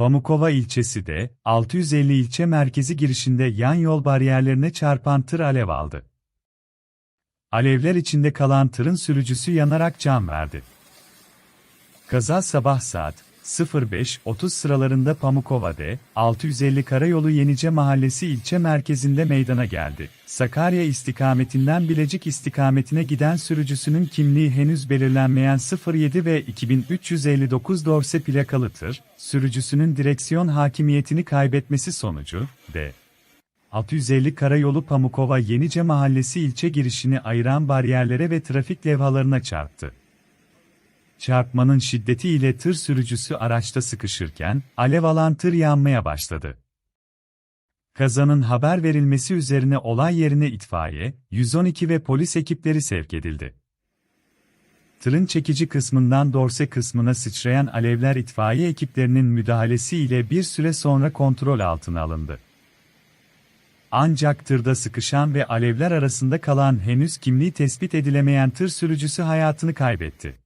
Pamukova ilçesi de, 650 ilçe merkezi girişinde yan yol bariyerlerine çarpan tır alev aldı. Alevler içinde kalan tırın sürücüsü yanarak can verdi. Kaza sabah saat 05.30 sıralarında Pamukova'da, 650 Karayolu Yenice Mahallesi ilçe merkezinde meydana geldi. Sakarya istikametinden Bilecik istikametine giden sürücüsünün kimliği henüz belirlenmeyen 07 ve 2359 dorse plakalı tır, sürücüsünün direksiyon hakimiyetini kaybetmesi sonucu, D. 650 Karayolu Pamukova Yenice Mahallesi ilçe girişini ayıran bariyerlere ve trafik levhalarına çarptı. Çarpmanın şiddetiyle tır sürücüsü araçta sıkışırken, alev alan tır yanmaya başladı. Kazanın haber verilmesi üzerine olay yerine itfaiye, 112 ve polis ekipleri sevk edildi. Tırın çekici kısmından dorse kısmına sıçrayan alevler itfaiye ekiplerinin müdahalesiyle bir süre sonra kontrol altına alındı. Ancak tırda sıkışan ve alevler arasında kalan henüz kimliği tespit edilemeyen tır sürücüsü hayatını kaybetti.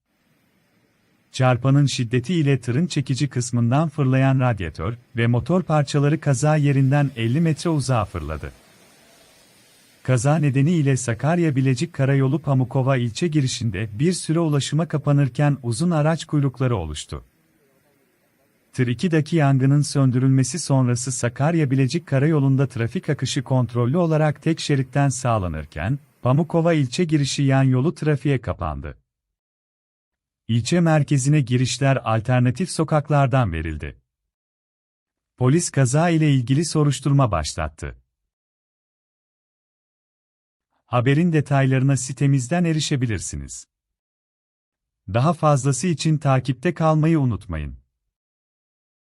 Çarpanın şiddetiyle tırın çekici kısmından fırlayan radyatör ve motor parçaları kaza yerinden 50 metre uzağa fırladı. Kaza nedeniyle Sakarya Bilecik Karayolu Pamukova ilçe girişinde bir süre ulaşıma kapanırken uzun araç kuyrukları oluştu. Tır 2'daki yangının söndürülmesi sonrası Sakarya Bilecik Karayolu'nda trafik akışı kontrollü olarak tek şeritten sağlanırken, Pamukova ilçe girişi yan yolu trafiğe kapandı. İlçe merkezine girişler alternatif sokaklardan verildi. Polis kaza ile ilgili soruşturma başlattı. Haberin detaylarına sitemizden erişebilirsiniz. Daha fazlası için takipte kalmayı unutmayın.